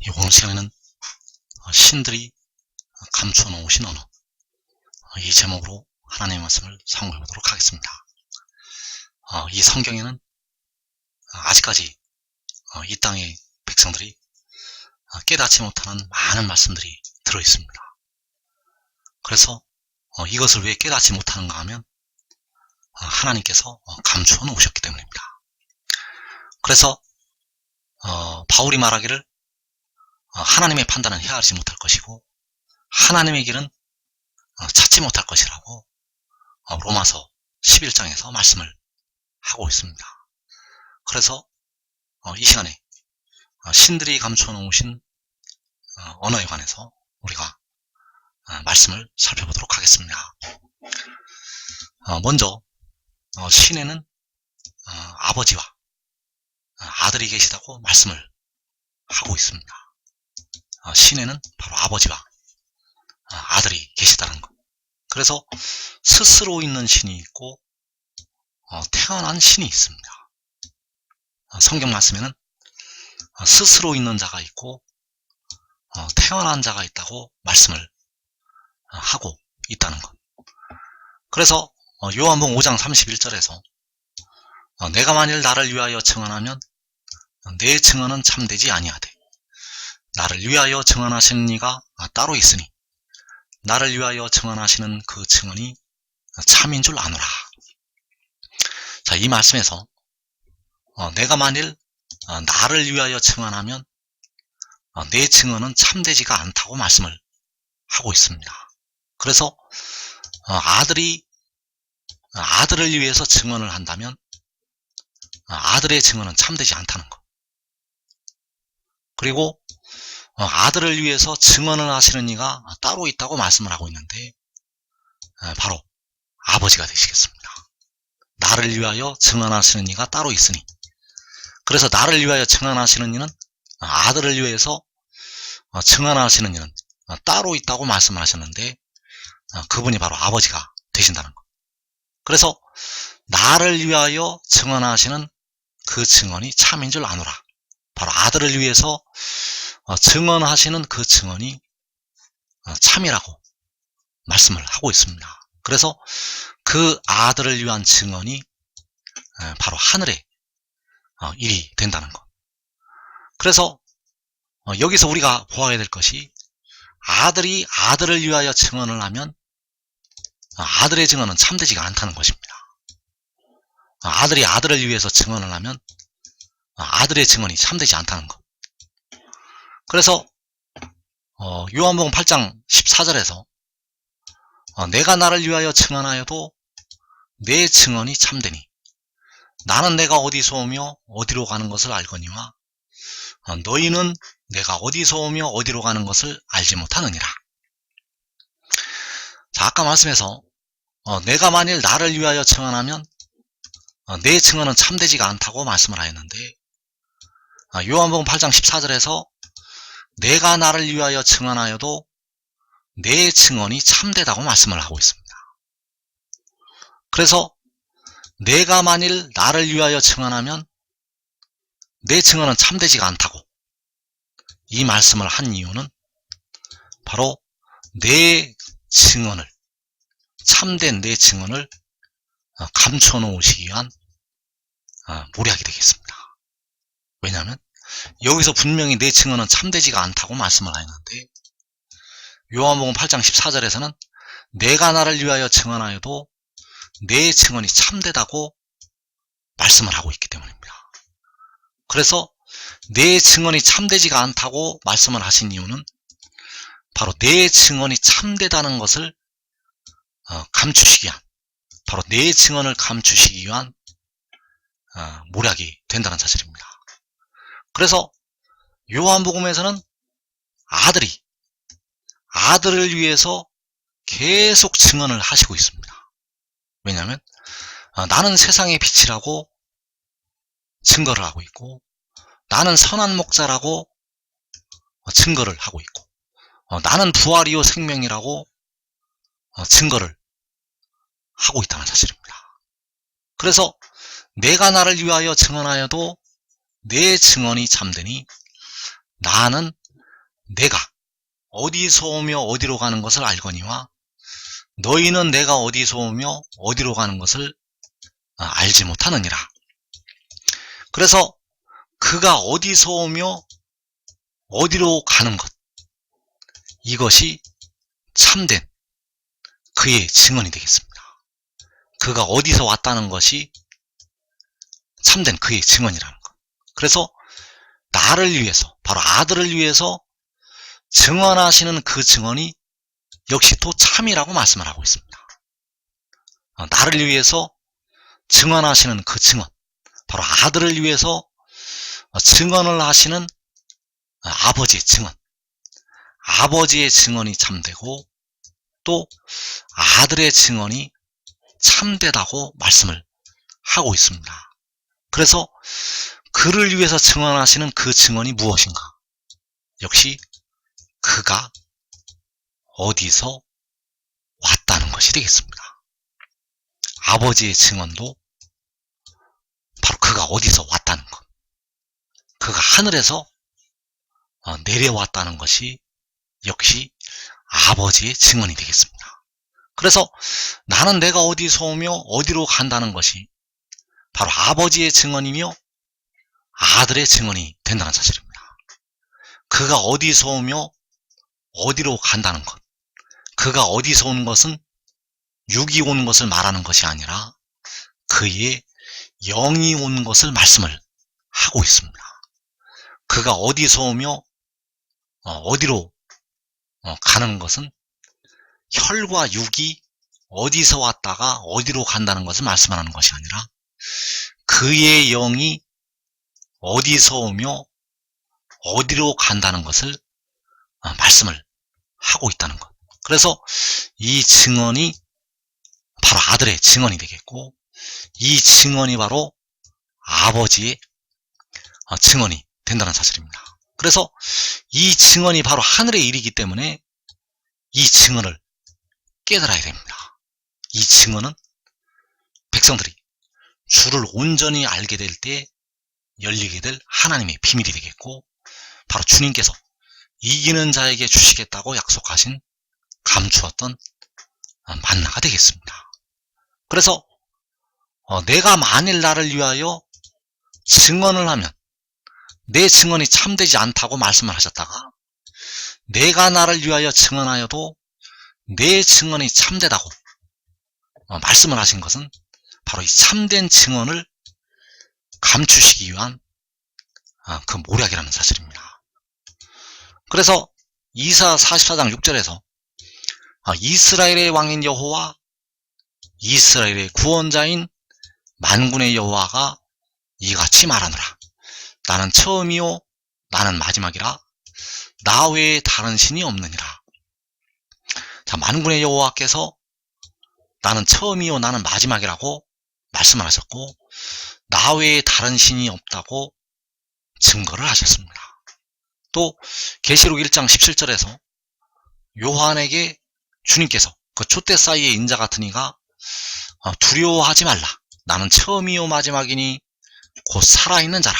이 오늘 시간에는 어, 신들이 감추어 놓으신 언어 어, 이 제목으로 하나님의 말씀을 상고해 보도록 하겠습니다. 어, 이 성경에는 아직까지 어, 이 땅의 백성들이 어, 깨닫지 못하는 많은 말씀들이 들어 있습니다. 그래서 어, 이것을 왜 깨닫지 못하는가 하면 어, 하나님께서 어, 감추어 놓으셨기 때문입니다. 그래서 어, 바울이 말하기를 어, 하나님의 판단은 헤아리지 못할 것이고 하나님의 길은 어, 찾지 못할 것이라고 어, 로마서 11장에서 말씀을 하고 있습니다. 그래서 어, 이 시간에 어, 신들이 감춰 놓으신 어, 언어에 관해서 우리가 어, 말씀을 살펴보도록 하겠습니다. 어, 먼저 어, 신에는 어, 아버지와 어, 아들이 계시다고 말씀을 하고 있습니다. 어, 신에는 바로 아버지와 어, 아들이 계시다는 것. 그래서 스스로 있는 신이 있고 어, 태어난 신이 있습니다. 어, 성경 말씀에는 어, 스스로 있는 자가 있고 어, 태어난 자가 있다고 말씀을 어, 하고 있다는 것. 그래서 어, 요한복음 5장 31절에서 어, 내가 만일 나를 위하여 증언하면 어, 내 증언은 참되지 아니하되 나를 위하여 증언하시는 이가 아, 따로 있으니 나를 위하여 증언하시는 그 증언이 참인 줄 아노라. 자, 이 말씀에서 어, 내가 만일 어, 나를 위하여 증언하면 어, 내 증언은 참되지가 않다고 말씀을 하고 있습니다. 그래서 어, 아들이 어, 아들을 위해서 증언을 한다면 어, 아들의 증언은 참되지 않다는 것. 그리고 어, 아들을 위해서 증언을 하시는 이가 따로 있다고 말씀을 하고 있는데 어, 바로 아버지가 되시겠습니다. 나를 위하여 증언하시는 이가 따로 있으니 그래서 나를 위하여 증언하시는 이는 아들을 위해서 어, 증언하시는 이는 어, 따로 있다고 말씀을 하셨는데 어, 그분이 바로 아버지가 되신다는 것. 그래서 나를 위하여 증언하시는 그 증언이 참인 줄 아노라. 바로 아들을 위해서 어, 증언하시는 그 증언이 어, 참이라고 말씀을 하고 있습니다. 그래서 그 아들을 위한 증언이 에, 바로 하늘의 어, 일이 된다는 것. 그래서 어, 여기서 우리가 보아야 될 것이 아들이 아들을 위하여 증언을 하면 어, 아들의 증언은 참되지가 않다는 것입니다. 어, 아들이 아들을 위해서 증언을 하면 어, 아들의 증언이 참되지 않다는 것. 그래서 어, 요한복음 8장 14절에서 어, 내가 나를 위하여 증언하여도 내 증언이 참되니 나는 내가 어디서 오며 어디로 가는 것을 알거니와 어, 너희는 내가 어디서 오며 어디로 가는 것을 알지 못하느니라. 자, 아까 말씀해서 어, 내가 만일 나를 위하여 증언하면 어, 내 증언은 참되지가 않다고 말씀을 하였는데 아, 요한복음 8장 14절에서 내가 나를 위하여 증언하여도 내 증언이 참되다고 말씀을 하고 있습니다. 그래서 내가 만일 나를 위하여 증언하면 내 증언은 참되지가 않다고 이 말씀을 한 이유는 바로 내 증언을 참된 내 증언을 어, 감춰 놓으시기 위한 어, 모략이 되겠습니다. 왜냐하면 여기서 분명히 내 증언은 참되지가 않다고 말씀을 하였는데 요한복음 8장 14절에서는 내가 나를 위하여 증언하여도 내 증언이 참되다고 말씀을 하고 있기 때문입니다. 그래서 내 증언이 참되지가 않다고 말씀을 하신 이유는 바로 내 증언이 참되다는 것을 어, 감추시기 위한 바로 내 증언을 감추시기 위한 어, 모략이 된다는 사실입니다. 그래서 요한복음에서는 아들이 아들을 위해서 계속 증언을 하시고 있습니다. 왜냐하면 어, 나는 세상의 빛이라고 증거를 하고 있고 나는 선한 목자라고 어, 증거를 하고 있고 어, 나는 부활이요 생명이라고 어, 증거를 하고 있다는 사실입니다. 그래서 내가 나를 위하여 증언하여도 내 증언이 참되니 나는 내가 어디서 오며 어디로 가는 것을 알거니와 너희는 내가 어디서 오며 어디로 가는 것을 아, 알지 못하느니라. 그래서 그가 어디서 오며 어디로 가는 것 이것이 참된 그의 증언이 되겠습니다. 그가 어디서 왔다는 것이 참된 그의 증언이라는 것. 그래서 나를 위해서 바로 아들을 위해서 증언하시는 그 증언이 역시 또 참이라고 말씀을 하고 있습니다. 어, 나를 위해서 증언하시는 그 증언, 바로 아들을 위해서 증언을 하시는 아버지의 증언, 아버지의 증언이 참되고 또 아들의 증언이 참되다고 말씀을 하고 있습니다. 그래서 그를 위해서 증언하시는 그 증언이 무엇인가? 역시 그가 어디서 왔다는 것이 되겠습니다. 아버지의 증언도 바로 그가 어디서 왔다는 것. 그가 하늘에서 어, 내려왔다는 것이 역시 아버지의 증언이 되겠습니다. 그래서 나는 내가 어디서 오며 어디로 간다는 것이 바로 아버지의 증언이며 아들의 증언이 된다는 사실입니다. 그가 어디서 오며 어디로 간다는 것. 그가 어디서 온 것은 육이 온 것을 말하는 것이 아니라 그의 영이 온 것을 말씀을 하고 있습니다. 그가 어디서 오며 어, 디로 어, 가는 것은 혈과 육이 어디서 왔다가 어디로 간다는 것을 말씀하는 것이 아니라 그의 영이 어디서 오며 어디로 간다는 것을 어, 말씀을 하고 있다는 것. 그래서 이 증언이 바로 아들의 증언이 되겠고 이 증언이 바로 아버지의 어, 증언이 된다는 사실입니다. 그래서 이 증언이 바로 하늘의 일이기 때문에 이 증언을 깨달아야 됩니다. 이 증언은 백성들이 주를 온전히 알게 될 때 열리게 될 하나님의 비밀이 되겠고 바로 주님께서 이기는 자에게 주시겠다고 약속하신 감추었던 만나가 되겠습니다. 그래서 어, 내가 만일 나를 위하여 증언을 하면 내 증언이 참되지 않다고 말씀을 하셨다가 내가 나를 위하여 증언하여도 내 증언이 참되다고 어, 말씀을 하신 것은 바로 이 참된 증언을 감추시기 위한 아, 그 모략이라는 사실입니다. 그래서 이사 44장 6절에서 아, 이스라엘의 왕인 여호와 이스라엘의 구원자인 만군의 여호와가 이같이 말하노라. 나는 처음이요 나는 마지막이라 나 외에 다른 신이 없느니라. 자, 만군의 여호와께서 나는 처음이요 나는 마지막이라고 말씀을 하셨고 나 외에 다른 신이 없다고 증거를 하셨습니다. 또 계시록 1장 17절에서 요한에게 주님께서 그 촛대 사이의 인자 같은 이가 어, 두려워하지 말라. 나는 처음이요 마지막이니 곧 살아있는 자라.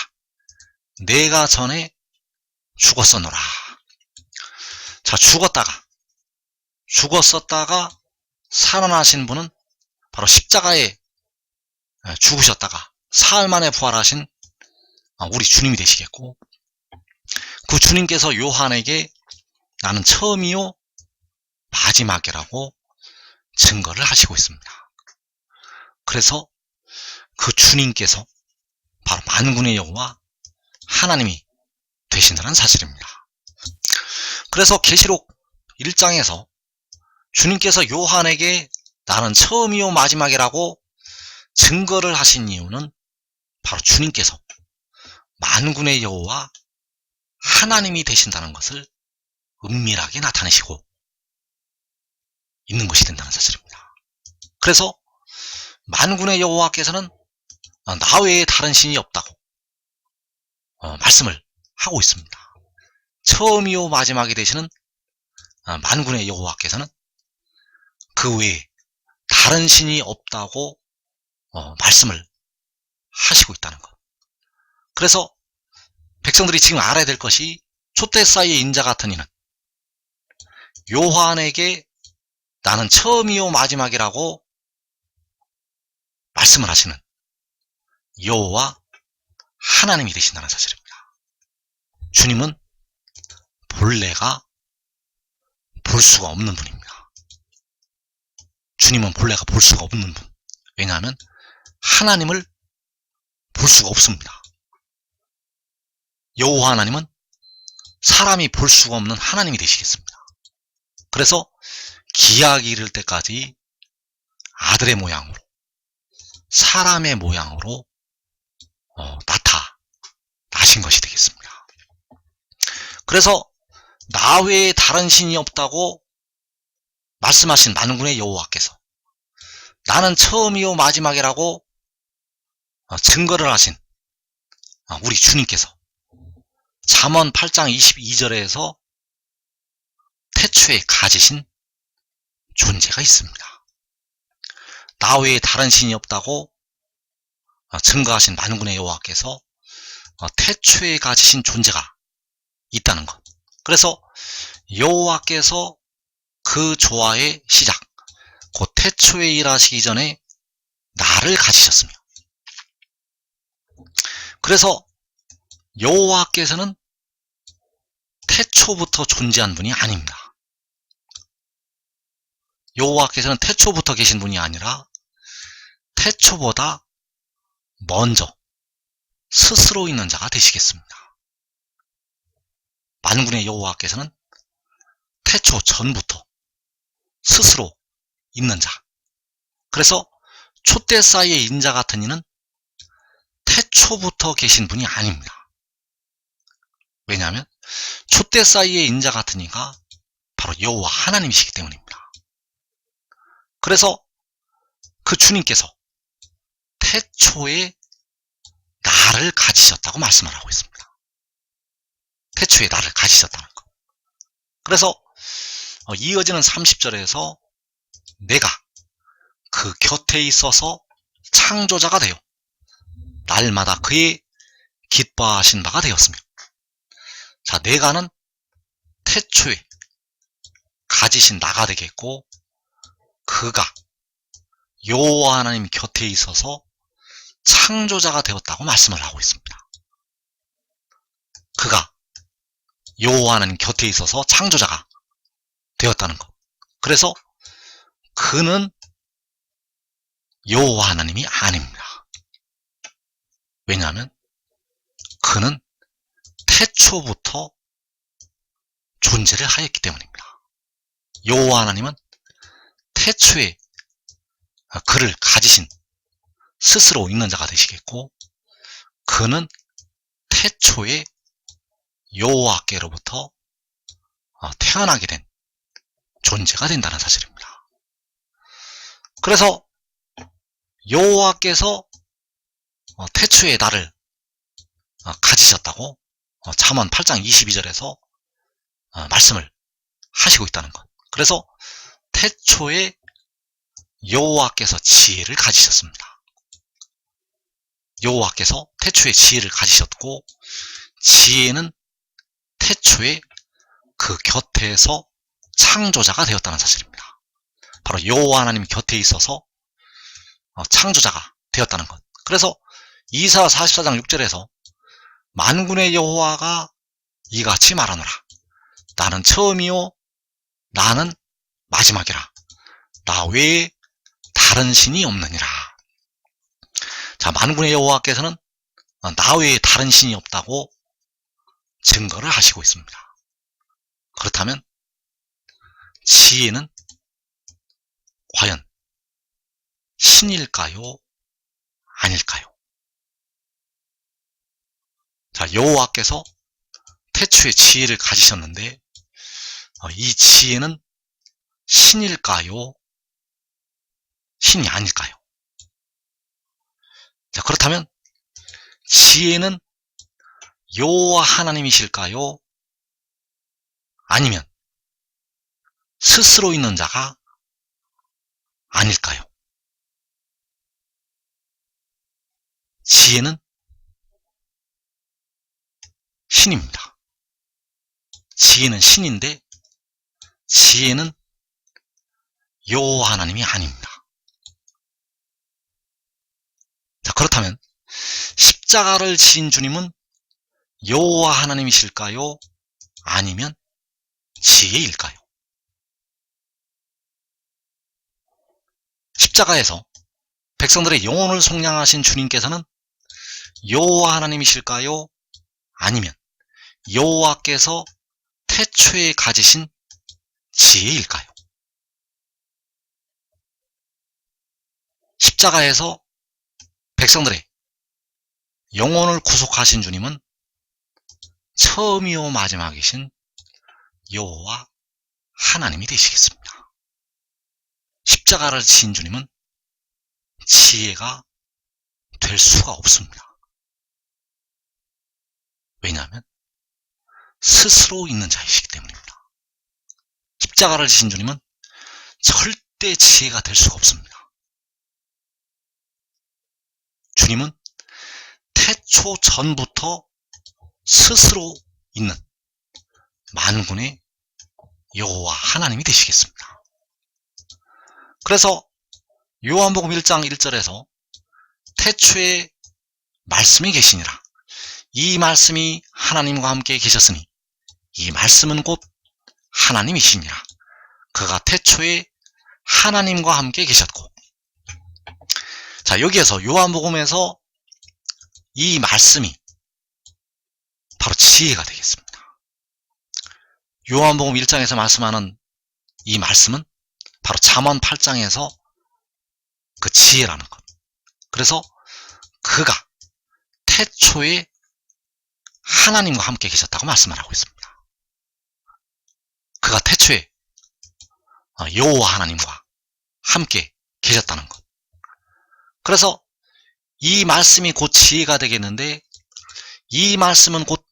내가 전에 죽었었노라. 자, 죽었다가, 죽었었다가 살아나신 분은 바로 십자가에 죽으셨다가 사흘 만에 부활하신 아, 우리 주님이 되시겠고, 그 주님께서 요한에게 나는 처음이요, 마지막이라고 증거를 하시고 있습니다. 그래서 그 주님께서 바로 만군의 여호와 하나님이 되신다는 사실입니다. 그래서 계시록 1장에서 주님께서 요한에게 나는 처음이요 마지막이라고 증거를 하신 이유는 바로 주님께서 만군의 여호와 하나님이 되신다는 것을 은밀하게 나타내시고 있는 것이 된다는 사실입니다. 그래서 만군의 여호와께서는 나 외에 다른 신이 없다고 어, 말씀을 하고 있습니다. 처음이요 마지막이 되시는 어, 만군의 여호와께서는 그 외에 다른 신이 없다고 어, 말씀을 하시고 있다는 것. 그래서 백성들이 지금 알아야 될 것이 촛대 사이의 인자 같은 이는 요한에게 나는 처음이요 마지막이라고 말씀을 하시는 여호와 하나님이 되신다는 사실입니다. 주님은 본래가 볼 수가 없는 분입니다. 주님은 본래가 볼 수가 없는 분. 왜냐하면 하나님을 볼 수가 없습니다. 여호와 하나님은 사람이 볼 수가 없는 하나님이 되시겠습니다. 그래서 기약이 이를 때까지 아들의 모양으로 사람의 모양으로 어, 나타나신 것이 되겠습니다. 그래서 나 외에 다른 신이 없다고 말씀하신 만군의 여호와께서 나는 처음이요 마지막이라고 어, 증거를 하신 어, 우리 주님께서 잠언 8장 22절에서 태초에 가지신 존재가 있습니다. 나 외에 다른 신이 없다고 어, 증거하신 만군의 여호와께서 태초에 가지신 존재가 있다는 것. 그래서 여호와께서 그 조화의 시작, 곧 태초에 일하시기 전에 나를 가지셨으며 그래서 여호와께서는 태초부터 존재한 분이 아닙니다. 여호와께서는 태초부터 계신 분이 아니라 태초보다 먼저 스스로 있는 자가 되시겠습니다. 만군의 여호와께서는 태초 전부터 스스로 있는 자. 그래서 촛대 사이의 인자 같은 이는 태초부터 계신 분이 아닙니다. 왜냐하면 촛대 사이의 인자 이가 바로 여호와 하나님이시기 때문입니다. 그래서 그 주님께서 태초에 나를 가지셨다고 말씀을 하고 있습니다. 태초에 나를 가지셨다는 것. 그래서 어, 이어지는 30절에서 내가 그 곁에 있어서 창조자가 되어 날마다 그의 기뻐하신 바가 되었으며 자 내가는 태초에 가지신 나가 되겠고 그가 여호와 하나님 곁에 있어서 창조자가 되었다고 말씀을 하고 있습니다. 그가 여호와 하나님 곁에 있어서 창조자가 되었다는 것. 그래서 그는 여호와 하나님이 아닙니다. 왜냐하면 그는 태초부터 존재를 하였기 때문입니다. 여호와 하나님은 태초에 그를 가지신 스스로 있는 자가 되시겠고 그는 태초에 여호와께로부터 어, 태어나게 된 존재가 된다는 사실입니다. 그래서 여호와께서 어, 태초에 나를 어, 가지셨다고 잠언 8장 22절에서 말씀을 하시고 있다는 것. 그래서 태초에 여호와께서 지혜를 가지셨습니다. 여호와께서 태초에 지혜를 가지셨고 지혜는 태초에 그 곁에서 창조자가 되었다는 사실입니다. 바로 여호와 하나님 곁에 있어서 어, 창조자가 되었다는 것. 그래서 이사 44장 6절에서 만군의 여호와가 이같이 말하노라. 나는 처음이요 나는 마지막이라. 나 외에 다른 신이 없느니라. 자, 만군의 여호와께서는 나 외에 다른 신이 없다고 증거를 하시고 있습니다. 그렇다면 지혜는 과연 신일까요? 아닐까요? 자, 여호와께서 태초에 지혜를 가지셨는데 어, 이 지혜는 신일까요? 신이 아닐까요? 자, 그렇다면 지혜는 여호와 하나님이실까요? 아니면 스스로 있는 자가 아닐까요? 지혜는 신입니다. 지혜는 신인데 지혜는 여호와 하나님이 아닙니다. 자 그렇다면 십자가를 지신 주님은 여호와 하나님이실까요? 아니면 지혜일까요? 십자가에서 백성들의 영혼을 속량하신 주님께서는 여호와 하나님이실까요? 아니면 여호와께서 태초에 가지신 지혜일까요? 십자가에서 백성들의 영혼을 구속하신 주님은 처음이요 마지막이신 여호와 하나님이 되시겠습니다. 십자가를 지신 주님은 지혜가 될 수가 없습니다. 왜냐하면 스스로 있는 자이시기 때문입니다. 십자가를 지신 주님은 절대 지혜가 될 수가 없습니다. 주님은 태초 전부터 스스로 있는 만군의 여호와 하나님이 되시겠습니다. 그래서 요한복음 1장 1절에서 태초에 말씀이 계시니라. 이 말씀이 하나님과 함께 계셨으니 이 말씀은 곧 하나님이시니라. 그가 태초에 하나님과 함께 계셨고 자 여기에서 요한복음에서 이 말씀이 바로 지혜가 되겠습니다. 요한복음 1장에서 말씀하는 이 말씀은 바로 잠언 8장에서 그 지혜라는 것. 그래서 그가 태초에 하나님과 함께 계셨다고 말씀을 하고 있습니다. 그가 태초에 어, 여호와 하나님과 함께 계셨다는 것. 그래서 이 말씀이 곧 지혜가 되겠는데 이 말씀은 곧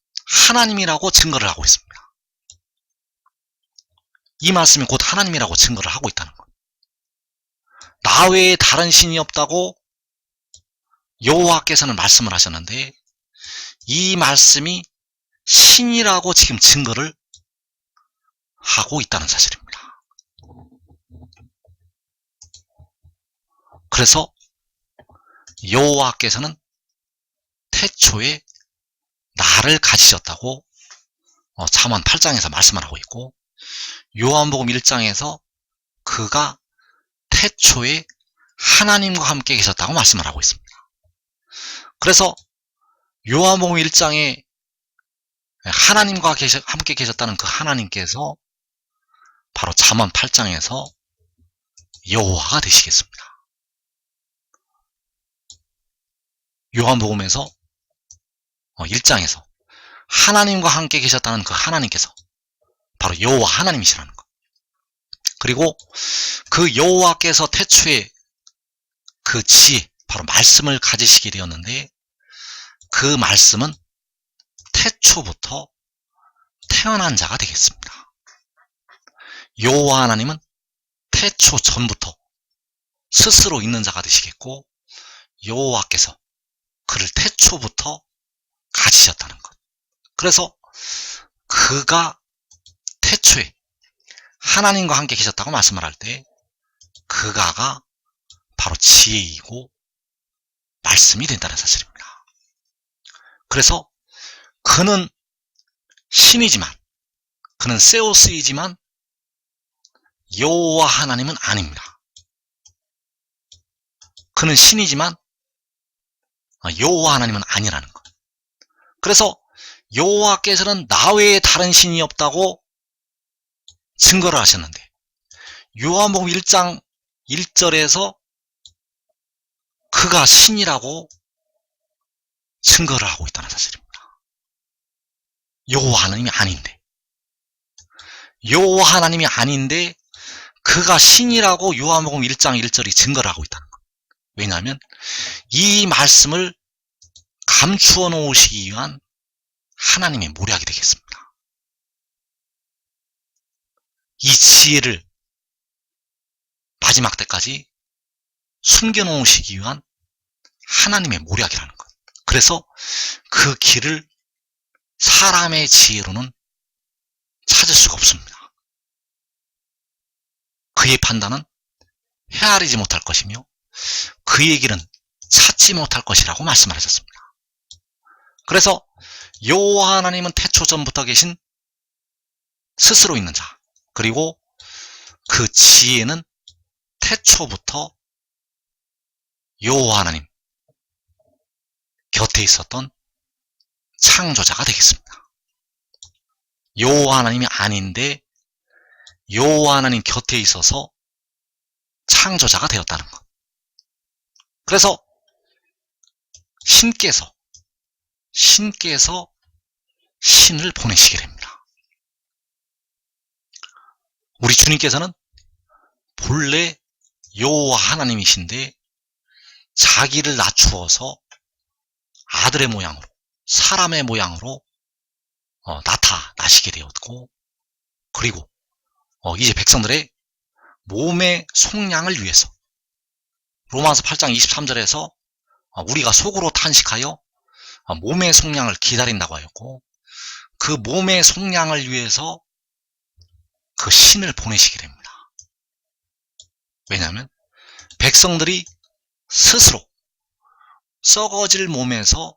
하나님이라고 증거를 하고 있습니다. 이 말씀이 곧 하나님이라고 증거를 하고 있다는 것. 나 외에 다른 신이 없다고 여호와께서는 말씀을 하셨는데 이 말씀이 신이라고 지금 증거를 하고 있다는 사실입니다. 그래서 여호와께서는 태초에 나를 가지셨다고 어, 잠언 8장에서 말씀을 하고 있고 요한복음 1장에서 그가 태초에 하나님과 함께 계셨다고 말씀을 하고 있습니다. 그래서 요한복음 1장에 하나님과 함께 계셨다는 그 하나님께서 바로 잠언 8장에서 여호와가 되시겠습니다. 요한복음에서 1장에서 어, 하나님과 함께 계셨다는 그 하나님께서 바로 여호와 하나님이시라는 것. 그리고 그 여호와께서 태초에 그 지혜, 바로 말씀을 가지시게 되었는데 그 말씀은 태초부터 태어난 자가 되겠습니다. 여호와 하나님은 태초 전부터 스스로 있는 자가 되시겠고 여호와께서 그를 태초부터 가지셨다는 것. 그래서 그가 태초에 하나님과 함께 계셨다고 말씀을 할 때 그가가 바로 지혜이고 말씀이 된다는 사실입니다. 그래서 그는 신이지만 그는 세오스이지만 여호와 하나님은 아닙니다. 그는 신이지만 여호와 하나님은 아니라는 것. 그래서 여호와께서는 나 외에 다른 신이 없다고 증거를 하셨는데 요한복음 1장 1절에서 그가 신이라고 증거를 하고 있다는 사실입니다. 여호와 하나님이 아닌데 여호와 하나님이 아닌데 그가 신이라고 요한복음 1장 1절이 증거를 하고 있다는 것. 왜냐하면 이 말씀을 감추어 놓으시기 위한 하나님의 모략이 되겠습니다. 이 지혜를 마지막 때까지 숨겨 놓으시기 위한 하나님의 모략이라는 것. 그래서 그 길을 사람의 지혜로는 수가 없습니다. 그의 판단은 헤아리지 못할 것이며 그의 길은 찾지 못할 것이라고 말씀하셨습니다. 그래서 여호와 하나님은 태초 전부터 계신 스스로 있는 자 그리고 그 지혜는 태초부터 여호와 하나님 곁에 있었던 창조자가 되겠습니다. 여호와 하나님이 아닌데 여호와 하나님 곁에 있어서 창조자가 되었다는 것. 그래서 신께서 신께서 신을 보내시게 됩니다. 우리 주님께서는 본래 여호와 하나님이신데 자기를 낮추어서 아들의 모양으로 사람의 모양으로 어, 나타나시게 되었고 그리고 어, 이제 백성들의 몸의 속량을 위해서 로마서 8장 23절에서 어, 우리가 속으로 탄식하여 어, 몸의 속량을 기다린다고 하였고 그 몸의 속량을 위해서 그 신을 보내시게 됩니다. 왜냐하면 백성들이 스스로 썩어질 몸에서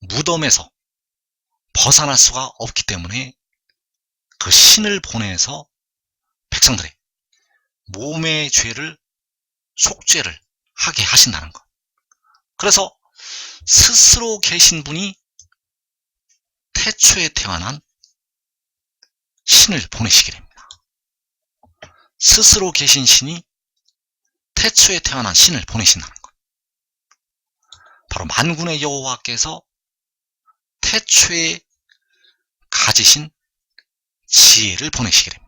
무덤에서 벗어날 수가 없기 때문에 그 신을 보내서 백성들의 몸의 죄를 속죄를 하게 하신다는 것. 그래서 스스로 계신 분이 태초에 태어난 신을 보내시게 됩니다. 스스로 계신 신이 태초에 태어난 신을 보내신다는 것. 바로 만군의 여호와께서 태초에 가지신 지혜를 보내시게 됩니다.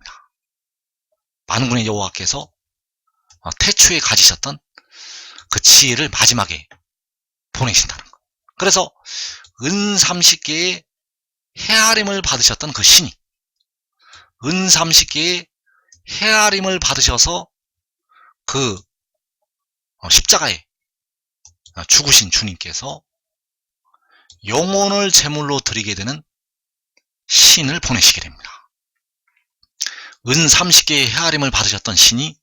만군의 여호와께서 어, 태초에 가지셨던 그 지혜를 마지막에 보내신다는 것. 그래서 은 30개의 헤아림을 받으셨던 그 신이 은 30개의 헤아림을 받으셔서 그 어, 십자가에 죽으신 주님께서 영혼을 제물로 드리게 되는 신을 보내시게 됩니다. 은 30개의 헤아림을 받으셨던 신이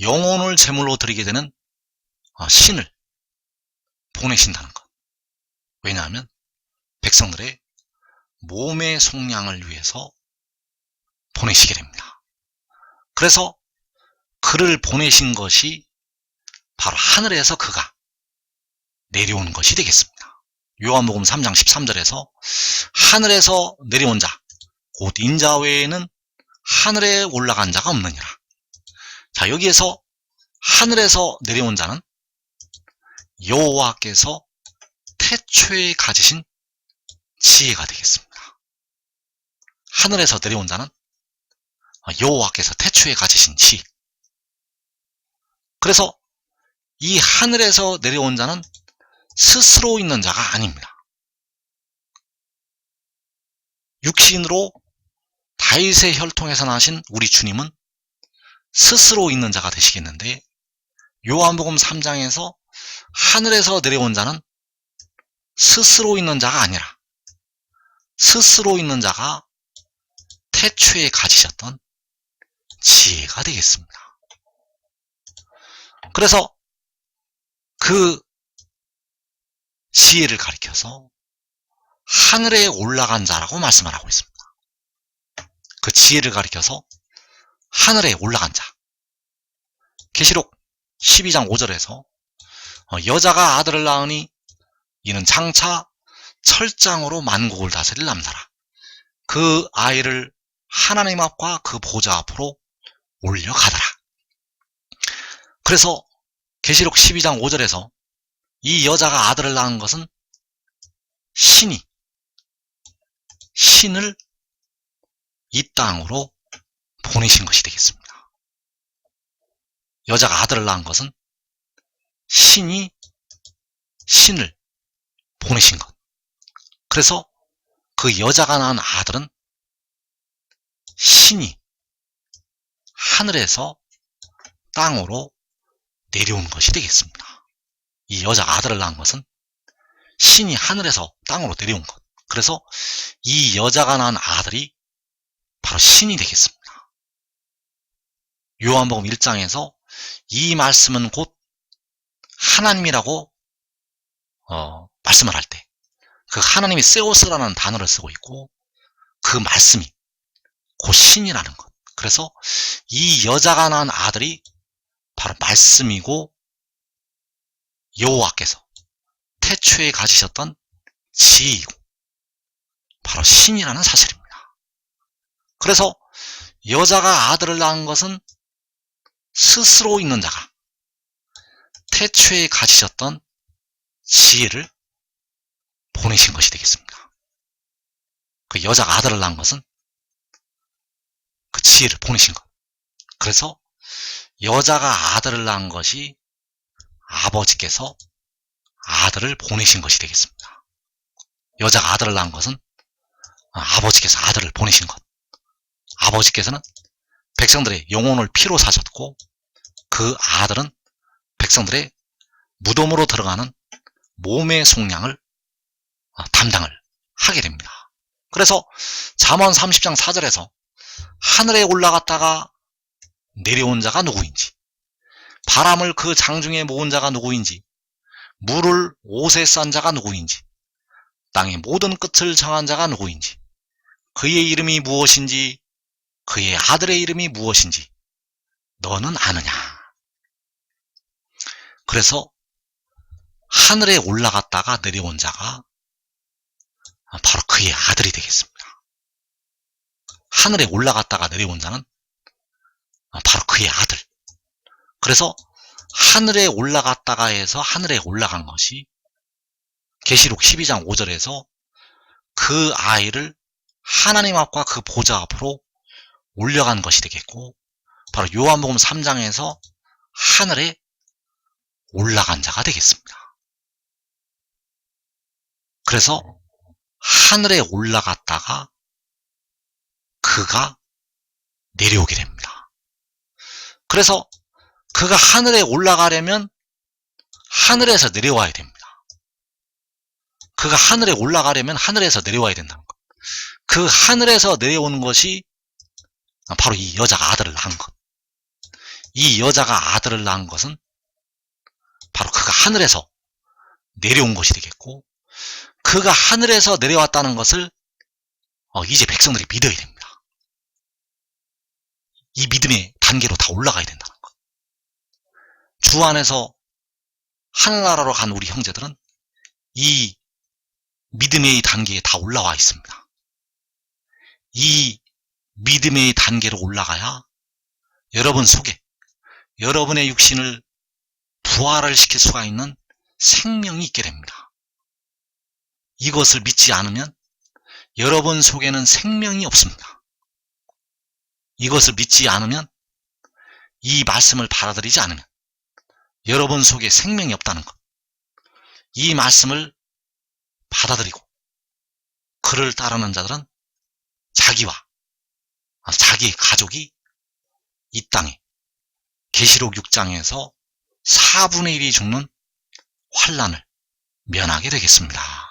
영혼을 제물로 드리게 되는 어, 신을 보내신다는 것. 왜냐하면 백성들의 몸의 속량을 위해서 보내시게 됩니다. 그래서 그를 보내신 것이 바로 하늘에서 그가 내려온 것이 되겠습니다. 요한복음 3장 13절에서 하늘에서 내려온 자, 곧 인자 외에는 하늘에 올라간 자가 없느니라. 자, 여기에서 하늘에서 내려온 자는 여호와께서 태초에 가지신 지혜가 되겠습니다. 하늘에서 내려온 자는 여호와께서 태초에 가지신 지. 그래서 이 하늘에서 내려온 자는 스스로 있는 자가 아닙니다. 육신으로 다윗의 혈통에서 나신 우리 주님은 스스로 있는 자가 되시겠는데 요한복음 3장에서 하늘에서 내려온 자는 스스로 있는 자가 아니라 스스로 있는 자가 태초에 가지셨던 지혜가 되겠습니다. 그래서 그 지혜를 가리켜서 하늘에 올라간 자라고 말씀을 하고 있습니다. 그 지혜를 가리켜서 하늘에 올라간 자. 계시록 12장 5절에서 어, 여자가 아들을 낳으니 이는 장차 철장으로 만국을 다스릴 남자라. 그 아이를 하나님 앞과 그 보좌 앞으로 올려가더라. 그래서 계시록 12장 5절에서 이 여자가 아들을 낳은 것은 신이 신을 이 땅으로 보내신 것이 되겠습니다. 여자가 아들을 낳은 것은 신이 신을 보내신 것. 그래서 그 여자가 낳은 아들은 신이 하늘에서 땅으로 내려온 것이 되겠습니다. 이 여자 아들을 낳은 것은 신이 하늘에서 땅으로 내려온 것. 그래서 이 여자가 낳은 아들이 바로 신이 되겠습니다. 요한복음 1장에서 이 말씀은 곧 하나님이라고 어, 말씀을 할 때 그 하나님이 세오스라는 단어를 쓰고 있고 그 말씀이 곧 신이라는 것. 그래서 이 여자가 낳은 아들이 바로 말씀이고 여호와께서 태초에 가지셨던 지혜이고 바로 신이라는 사실입니다. 그래서 여자가 아들을 낳은 것은 스스로 있는 자가 태초에 가지셨던 지혜를 보내신 것이 되겠습니다. 그 여자가 아들을 낳은 것은 그 지혜를 보내신 것. 그래서 여자가 아들을 낳은 것이 아버지께서 아들을 보내신 것이 되겠습니다. 여자가 아들을 낳은 것은 아버지께서 아들을 보내신 것. 아버지께서는 백성들의 영혼을 피로 사셨고 그 아들은 백성들의 무덤으로 들어가는 몸의 속량을 담당을 하게 됩니다. 그래서 잠언 30장 4절에서 하늘에 올라갔다가 내려온 자가 누구인지 바람을 그 장중에 모은 자가 누구인지 물을 옷에 싼 자가 누구인지 땅의 모든 끝을 정한 자가 누구인지 그의 이름이 무엇인지 그의 아들의 이름이 무엇인지 너는 아느냐 그래서 하늘에 올라갔다가 내려온 자가 바로 그의 아들이 되겠습니다. 하늘에 올라갔다가 내려온 자는 바로 그의 아들. 그래서 하늘에 올라갔다가 해서 하늘에 올라간 것이 계시록 12장 5절에서 그 아이를 하나님 앞과 그 보좌 앞으로 올려간 것이 되겠고 바로 요한복음 3장에서 하늘에 올라간 자가 되겠습니다. 그래서 하늘에 올라갔다가 그가 내려오게 됩니다. 그래서 그가 하늘에 올라가려면 하늘에서 내려와야 됩니다. 그가 하늘에 올라가려면 하늘에서 내려와야 된다는 것. 그 하늘에서 내려오는 것이 바로 이 여자가 아들을 낳은 것. 이 여자가 아들을 낳은 것은 바로 그가 하늘에서 내려온 것이 되겠고 그가 하늘에서 내려왔다는 것을 어, 이제 백성들이 믿어야 됩니다. 이 믿음의 단계로 다 올라가야 된다는 것. 주 안에서 하늘나라로 간 우리 형제들은 이 믿음의 단계에 다 올라와 있습니다. 이 믿음의 단계로 올라가야 여러분 속에 여러분의 육신을 부활을 시킬 수가 있는 생명이 있게 됩니다. 이것을 믿지 않으면 여러분 속에는 생명이 없습니다. 이것을 믿지 않으면 이 말씀을 받아들이지 않으면 여러분 속에 생명이 없다는 것. 이 말씀을 받아들이고 그를 따르는 자들은 자기와 자기 가족이 이 땅에 계시록 6장에서 4분의 1이 죽는 환란을 면하게 되겠습니다.